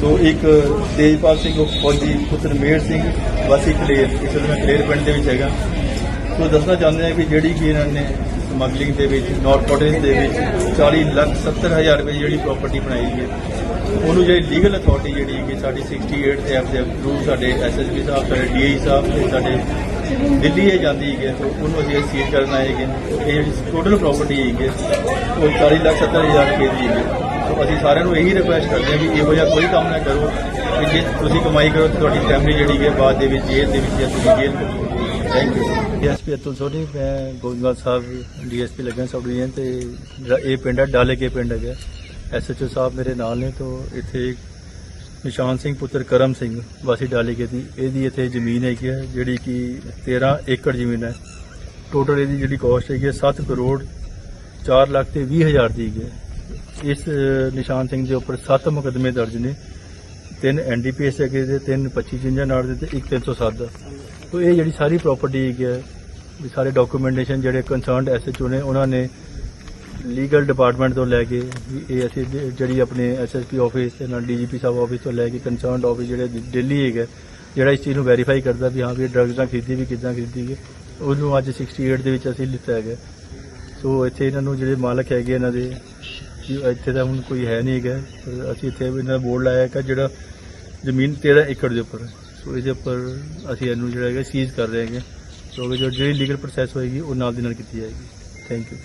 ਸੋ ਇੱਕ ਤੇਜਪਾਲ ਸਿੰਘ ਫੌਜੀ ਪੁੱਤਰ ਮੇਰ ਸਿੰਘ ਵਾਸੀ ਕਲੇਰ ਇਸ ਵੇਲੇ ਕਲੇਰ ਪਿੰਡ ਦੇ ਵਿੱਚ ਹੈਗਾ। ਸੋ ਦੱਸਣਾ ਚਾਹੁੰਦੇ ਹਾਂ ਕਿ ਜਿਹੜੀ ਕਿ ਇਹਨਾਂ ਨੇ ਸਮਗਲਿੰਗ ਦੇ ਵਿੱਚ ਨਾਰਕੋਟਿਕਸ ਦੇ ਵਿੱਚ 40 ਲੱਖ 70 ਹਜ਼ਾਰ ਰੁਪਏ ਦੀ ਜਿਹੜੀ ਪ੍ਰਾਪਰਟੀ ਬਣਾਈ ਹੈ ਉਹਨੂੰ ਜਿਹੜੀ ਲੀਗਲ ਅਥਾਰਟੀ ਜਿਹੜੀ ਕਿ ਸਾਡੀ 68 ਐਫ ਦੇ ਥਰੂ ਸਾਡੇ ਐਸਐਸਪੀ ਸਾਹਿਬ ਸਾਡੇ ਡੀਆਈ ਸਾਹਿਬ ਤੇ ਸਾਡੇ ਦਿੱਲੀ ਇਹ ਜਾਂਦੀ ਹੈ ਸੋ ਉਹਨੂੰ ਅਸੀਂ ਸੀਲ ਕਰਨ ਆਏਗੇ ਇਹ ਜਿਹੜੀ ਟੋਟਲ ਪ੍ਰਾਪਰਟੀ ਹੈਗੀ ਹੈ, ਉਹ 40 ਲੱਖ 70 ਹਜ਼ਾਰ ਰੁਪਏ ਦੀ ਹੈਗੀ ਸੋ ਅਸੀਂ ਸਾਰਿਆਂ ਨੂੰ ਇਹੀ ਰਿਕੁਐਸਟ ਕਰਦੇ ਹਾਂ ਕਿ ਇਹੋ ਜਿਹਾ ਕੋਈ ਕੰਮ ਨਾ ਕਰੋ ਕਿ ਜੇ ਤੁਸੀਂ ਕਮਾਈ ਕਰੋ ਤਾਂ ਤੁਹਾਡੀ ਫੈਮਿਲੀ ਜਿਹੜੀ ਹੈ ਬਾਅਦ ਦੇ ਵਿੱਚ, ਜੇਲ੍ਹ ਦੇ ਵਿੱਚ ਜਾਂ ਤੁਸੀਂ ਜੇਲ੍ਹ thank you DSP Atul Soni ਮੈਂ ਗੋਬਿੰਦਗੜ੍ਹ ਸਾਹਿਬ ਡੀਐਸਪੀ ਲੱਗਾ ਸਬ ਡਿਵੀਜ਼ਨ ਤੇ ਜਿਹੜਾ ਇਹ ਪਿੰਡ ਹੈ ਡਾਲੇ ਕੇ ਪਿੰਡ ਹੈਗਾ। ਐਸਐਚਓ ਸਾਹਿਬ ਮੇਰੇ ਨਾਲ ਨੇ ਤੋਂ ਇੱਥੇ ਨਿਸ਼ਾਨ ਸਿੰਘ ਪੁੱਤਰ ਕਰਮ ਸਿੰਘ, ਵਾਸੀ ਡਾਲੇਕੇ ਦੀ। ਇਹਦੀ ਇੱਥੇ ਜ਼ਮੀਨ ਹੈਗੀ ਹੈ ਜਿਹੜੀ ਕਿ 13 ਏਕੜ ਜ਼ਮੀਨ ਹੈ। ਟੋਟਲ ਇਹਦੀ ਜਿਹੜੀ ਕੋਸਟ ਹੈਗੀ ਹੈ 7 ਕਰੋੜ 4 ਲੱਖ ਤੇ 20 ਹਜ਼ਾਰ ਦੀ ਹੈਗੀ ਹੈ ਇਸ ਨਿਸ਼ਾਨ ਸਿੰਘ ਦੇ ਉੱਪਰ 7 ਮੁਕੱਦਮੇ ਦਰਜ ਨੇ। ਤਿੰਨ ਐਨਡੀਪੀਐਸ ਹੈਗੇ ਦੇ ਤਿੰਨ 25 ਜਿੰਜਾਂ ਨਾਲ ਦੇ ਤੇ ਇੱਕ 307 ਦਾ ਤੋ ਇਹ ਜਿਹੜੀ ਸਾਰੀ ਪ੍ਰਾਪਰਟੀ ਹੈਗੀ ਹੈ, ਵੀ ਸਾਰੇ ਡਾਕੂਮੈਂਟੇਸ਼ਨ ਜਿਹੜੇ ਕੰਸਰਨਡ ਐਸਐਚਓ ਨੇ, ਉਹਨਾਂ ਨੇ ਲੀਗਲ ਡਿਪਾਰਟਮੈਂਟ ਤੋਂ ਲੈ ਕੇ, ਵੀ ਇਹ ਅਸੀਂ ਜਿਹੜੀ ਆਪਣੇ ਐਸਐਸਪੀ ਆਫਿਸ ਤੇ ਨਾਲ ਡੀਜੀਪੀ ਸਾਹਿਬ ਆਫਿਸ ਤੋਂ ਲੈ ਕੇ ਕੰਸਰਨਡ ਆਫਿਸ ਜਿਹੜੇ ਦਿ- ਦਿੱਲੀ ਹੈਗਾ, ਜਿਹੜਾ ਇਸ ਚੀਜ਼ ਨੂੰ ਵੈਰੀਫਾਈ ਕਰਦਾ ਵੀ ਹਾਂ ਵੀ ਡਰੱਗਸ ਨਾਲ ਖਰੀਦੀ ਵੀ ਕਿੱਦਾਂ ਖਰੀਦੀ ਗਈ। ਉਹਨੂੰ ਅੱਜ 68 ਦੇ ਵਿੱਚ ਅਸੀਂ ਲਿੱਤਾ ਹੈਗਾ। ਸੋ ਇੱਥੇ ਇਹਨਾਂ ਨੂੰ ਜਿਹੜੇ ਮਾਲਕ ਹੈਗੇ ਇਹਨਾਂ ਦੇ ਕਿ ਇੱਥੇ ਤਾਂ ਹੁਣ ਕੋਈ ਹੈ ਨਹੀਂ ਹੈਗਾ। ਪਰ ਅਸੀਂ ਇੱਥੇ ਇਹਨਾਂ ਦਾ ਬੋਰਡ ਲਾਇਆ ਹੈਗਾ ਜਿਹੜਾ ਜ਼ਮੀਨ 13 ਏਕੜ ਦੇ ਉੱਪਰ ਹੈ। ਸੋ ਇਹਦੇ ਉੱਪਰ ਅਸੀਂ ਇਹਨੂੰ ਜਿਹੜਾ ਹੈਗਾ ਸੀਜ਼ ਕਰ ਰਹੇ ਹੈਗੇ। ਸੋ ਜੋ ਜਿਹੜੀ ਲੀਗਲ ਪ੍ਰੋਸੈਸ ਹੋਏਗੀ ਉਹ ਨਾਲ ਦੀ ਨਾਲ ਕੀਤੀ ਜਾਏਗੀ। Thank you